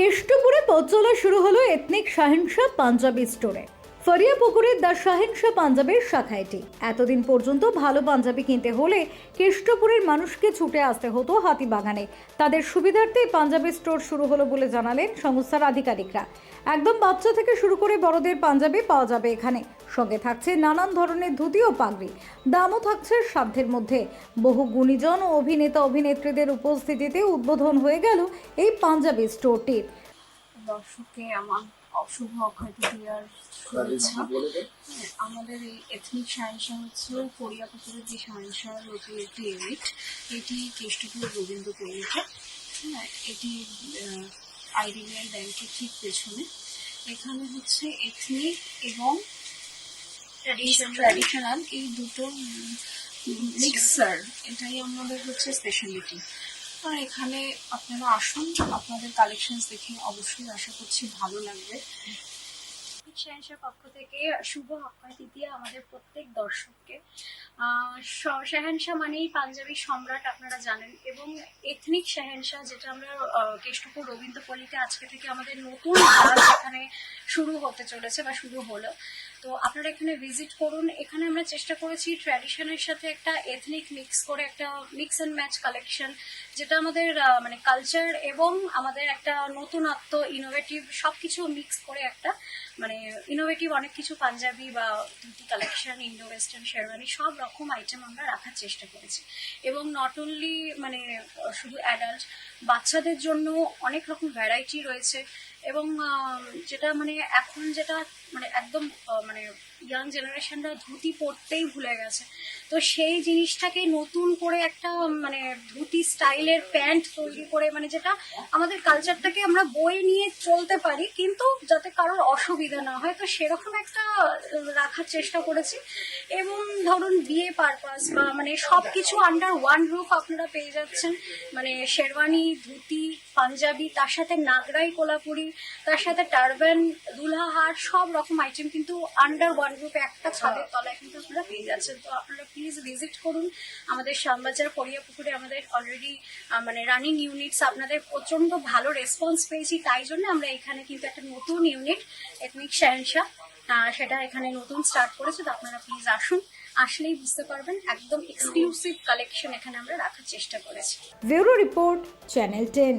কেষ্টপুরে পথ চলা শুরু হলো এথনিক শাহিনশা পাঞ্জাবি স্টোরে ফরিয়া পুকুরের দ্য শাহিনশা পাঞ্জাবের শাখা এটি। এতদিন পর্যন্ত ভালো পাঞ্জাবি কিনতে হলে কেষ্টপুরের মানুষকে ছুটে আসতে হতো হাতিবাগানে। তাদের সুবিধার্থে পাঞ্জাবি স্টোর শুরু হলো বলে জানালেন সংস্থার আধিকারিকরা। একদম বাচ্চা থেকে শুরু করে বড়দের পাঞ্জাবি পাওয়া যাবে এখানে। সঙ্গে থাকছে নানান ধরনের ধুতি ও পাগড়ি। দামও থাকছে সাধ্যের মধ্যে। বহু গুণীজন ও অভিনেতা অভিনেত্রীদের উপস্থিতিতে উদ্বোধন হয়ে গেল এই পাঞ্জাবি স্টোরটির। দর্শককে আমার অশুভ অক্ষয় তৃতীয়ার শুভেচ্ছা হ্যাঁ, আমাদের এই এথনিক সায়েন্সা হচ্ছে কোরিয়াপুকুরের যে সায়েন্সা নতুন একটি ইউনিট এটি কেষ্টপুর রবীন্দ্র পল্লীতে হ্যাঁ এটি আইডিবিআই ব্যাংকের ঠিক পেছনে। এখানে হচ্ছে এথনিক এবং ট্র্যাডিশনাল এই দুটো মিক্সার এটাই আমাদের হচ্ছে স্পেশালিটি আর এখানে আপনারা আসুন, আপনাদের কালেকশনস দেখে অবশ্যই আশা করছি ভালো লাগবে। শাহেনশাহ পক্ষ থেকে শুভ অক্ষয় তৃতীয়া আমাদের প্রত্যেক দর্শককে। শাহেনশাহ মানেই পাঞ্জাবি সম্রাট আপনারা জানেন, এবং এথনিক শাহেনশাহ, যেটা আমরা কেষ্টপুর রবীন্দ্রপল্লীতে আজকে থেকে আমাদের নতুন এখানে শুরু হতে চলেছে বা শুরু হলো। তো আপনারা এখানে ভিজিট করুন। এখানে আমরা চেষ্টা করেছি ট্র্যাডিশনের সাথে একটা এথনিক মিক্স করে একটা মিক্স অ্যান্ড ম্যাচ কালেকশন যেটা আমাদের মানে কালচার এবং আমাদের একটা নতুনত্ব ইনোভেটিভ সবকিছু মিক্স করে একটা মানে ইনোভেটিভ অনেক কিছু পাঞ্জাবি বা dhoti collection Indo western sherwani সব রকম আইটেম আমরা রাখার চেষ্টা করেছি। এবং নট অনলি মানে শুধু অ্যাডাল্ট বাচ্চাদের জন্য অনেক রকম ভ্যারাইটি রয়েছে। এবং যেটা মানে এখন যেটা মানে একদম মানে ইয়াং জেনারেশনরা ধুতি পরতেই ভুলে গেছে। তো সেই জিনিসটাকে নতুন করে একটা মানে ধুতি স্টাইলের প্যান্ট তৈরি করে মানে যেটা আমাদের কালচারটাকে আমরা বই নিয়ে চলতে পারি, কিন্তু যাতে কারোর অসুবিধা না হয়, তো সেরকম একটা রাখার চেষ্টা করেছি। এবং ধরুন বিয়ে পারপাস বা মানে সব কিছু আন্ডার ওয়ান রুফ আপনারা পেয়ে যাচ্ছেন। মানে শেরওয়ানি ধুতি, পাঞ্জাবি, তার সাথে নাগরাই, কোলাপুরি তার সাথে টারবান দুলহাহার সব রকম আইটেম কিন্তু আন্ডার ওয়ান রুপে একটা ছাদের তলায় কিন্তু আপনারা পেয়ে যাচ্ছেন। তো আপনারা প্লিজ ভিজিট করুন আমাদের শ্যামবাজার করিয়া পুকুরে আমাদের অলরেডি মানে রানিং ইউনিটস আপনাদের প্রচণ্ড ভালো রেসপন্স পেয়েছি। তাই জন্য আমরা এখানে কিন্তু একটা নতুন ইউনিট এথনিক শাহেনশা সেটা এখানে নতুন স্টার্ট করেছে। তো আপনারা প্লিজ আসুন, আসলেই বুঝতে পারবেন একদম এক্সক্লুসিভ কালেকশন এখানে আমরা রাখার চেষ্টা করেছি। Bureau report channel ten